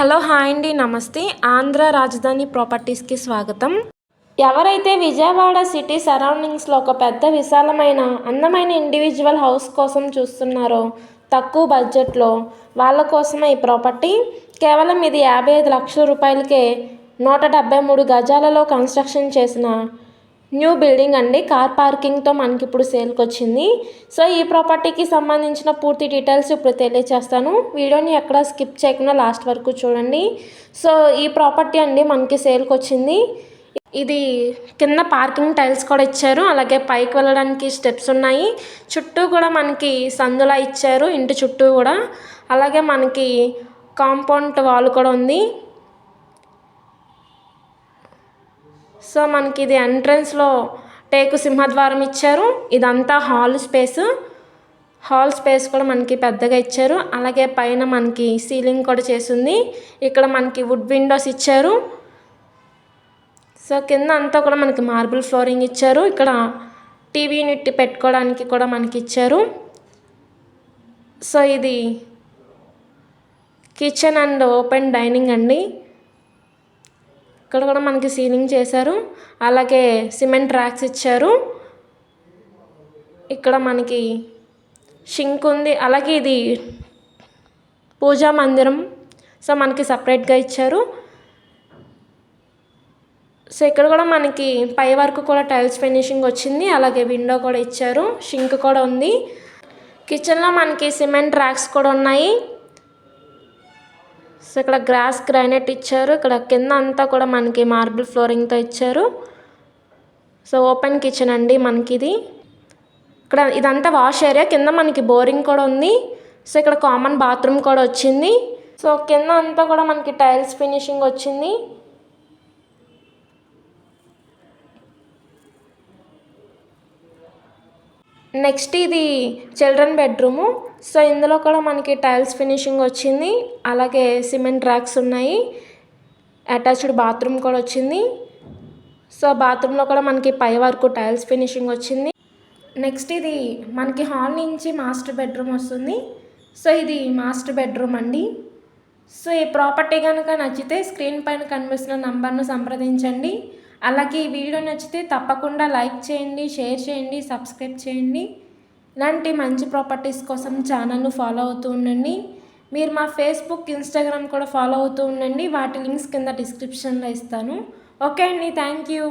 Hello hi అండి నమస్తే. ఆంధ్ర రాజధాని ప్రాపర్టీస్కి స్వాగతం. ఎవరైతే విజయవాడ సిటీ సరౌండింగ్స్లో ఒక పెద్ద విశాలమైన అందమైన ఇండివిజువల్ హౌస్ కోసం చూస్తున్నారో తక్కువ బడ్జెట్లో వాళ్ళ కోసమే ఈ ప్రాపర్టీ. కేవలం ఇది యాభై ఐదు లక్షల రూపాయలకే నూట డెబ్బై మూడు గజాలలో కన్స్ట్రక్షన్ చేసిన న్యూ బిల్డింగ్ అండి. కార్ పార్కింగ్తో మనకి ఇప్పుడు సేల్కి వచ్చింది సో ఈ ప్రాపర్టీకి సంబంధించిన పూర్తి డీటెయిల్స్ ఇప్పుడు తెలియచేస్తాను. వీడియోని ఎక్కడ స్కిప్ చేయకుండా లాస్ట్ వరకు చూడండి. సో ఈ ప్రాపర్టీ అండి మనకి సేల్కి వచ్చింది ఇది కింద పార్కింగ్ టైల్స్ కూడా ఇచ్చారు. అలాగే పైకి వెళ్ళడానికి స్టెప్స్ ఉన్నాయి. చుట్టూ కూడా మనకి సందులా ఇచ్చారు. ఇంటి చుట్టూ కూడా. అలాగే మనకి కాంపౌండ్ వాల్ కూడా ఉంది. సో మనకి ఇది ఎంట్రన్స్లో టేకు సింహద్వారం ఇచ్చారు. ఇదంతా హాల్ స్పేస్ హాల్ స్పేస్ కూడా మనకి పెద్దగా ఇచ్చారు. అలాగే పైన మనకి సీలింగ్ కూడా చేసింది. ఇక్కడ మనకి వుడ్ విండోస్ ఇచ్చారు. సో కింద అంతా కూడా మనకి మార్బుల్ ఫ్లోరింగ్ ఇచ్చారు. ఇక్కడ టీవీ యూనిట్ పెట్టుకోవడానికి కూడా మనకి ఇచ్చారు. సో ఇది కిచెన్ అండ్ ఓపెన్ డైనింగ్ అండి. ఇక్కడ కూడా మనకి సీలింగ్ చేశారు. అలాగే సిమెంట్ ర్యాక్స్ ఇచ్చారు. ఇక్కడ మనకి షింక్ ఉంది. అలాగే ఇది పూజా మందిరం. సో మనకి సపరేట్గా ఇచ్చారు. సో ఇక్కడ కూడా మనకి పై వరకు కూడా టైల్స్ ఫినిషింగ్ వచ్చింది. అలాగే విండో కూడా ఇచ్చారు. షింక్ కూడా ఉంది. కిచెన్లో మనకి సిమెంట్ ర్యాక్స్ కూడా ఉన్నాయి. సో ఇక్కడ గ్రాస్ గ్రానైట్ ఇచ్చారు. ఇక్కడ కింద అంతా కూడా మనకి మార్బుల్ ఫ్లోరింగ్తో ఇచ్చారు. సో ఓపెన్ కిచెన్ అండి మనకి ఇది ఇక్కడ ఇదంతా వాష్ ఏరియా కింద మనకి బోరింగ్ కూడా ఉంది. సో ఇక్కడ కామన్ బాత్రూమ్ కూడా వచ్చింది. సో కింద అంతా కూడా మనకి టైల్స్ ఫినిషింగ్ వచ్చింది. నెక్స్ట్ ఇది చిల్డ్రన్ బెడ్రూము సో ఇందులో కూడా మనకి టైల్స్ ఫినిషింగ్ వచ్చింది. అలాగే సిమెంట్ ర్యాక్స్ ఉన్నాయి. అటాచ్డ్ బాత్రూమ్ కూడా వచ్చింది. సో బాత్రూంలో కూడా మనకి పై వరకు టైల్స్ ఫినిషింగ్ వచ్చింది. నెక్స్ట్ ఇది మనకి హాల్ నుంచి మాస్టర్ బెడ్రూమ్ వస్తుంది. సో ఇది మాస్టర్ బెడ్రూమ్ అండి. సో ఈ ప్రాపర్టీ కనుక నచ్చితే స్క్రీన్ పైన కనిపిస్తున్న నంబర్ను సంప్రదించండి. అలాగే ఈ వీడియో నచ్చితే తప్పకుండా లైక్ చేయండి షేర్ చేయండి సబ్స్క్రైబ్ చేయండి. ఇలాంటి మంచి ప్రాపర్టీస్ కోసం ఛానల్ను ఫాలో అవుతూ ఉండండి. మీరు మా ఫేస్బుక్ ఇన్స్టాగ్రామ్ కూడా ఫాలో అవుతూ ఉండండి. వాటి లింక్స్ కింద డిస్క్రిప్షన్లో ఇస్తాను. ఓకే అండి. Thank you.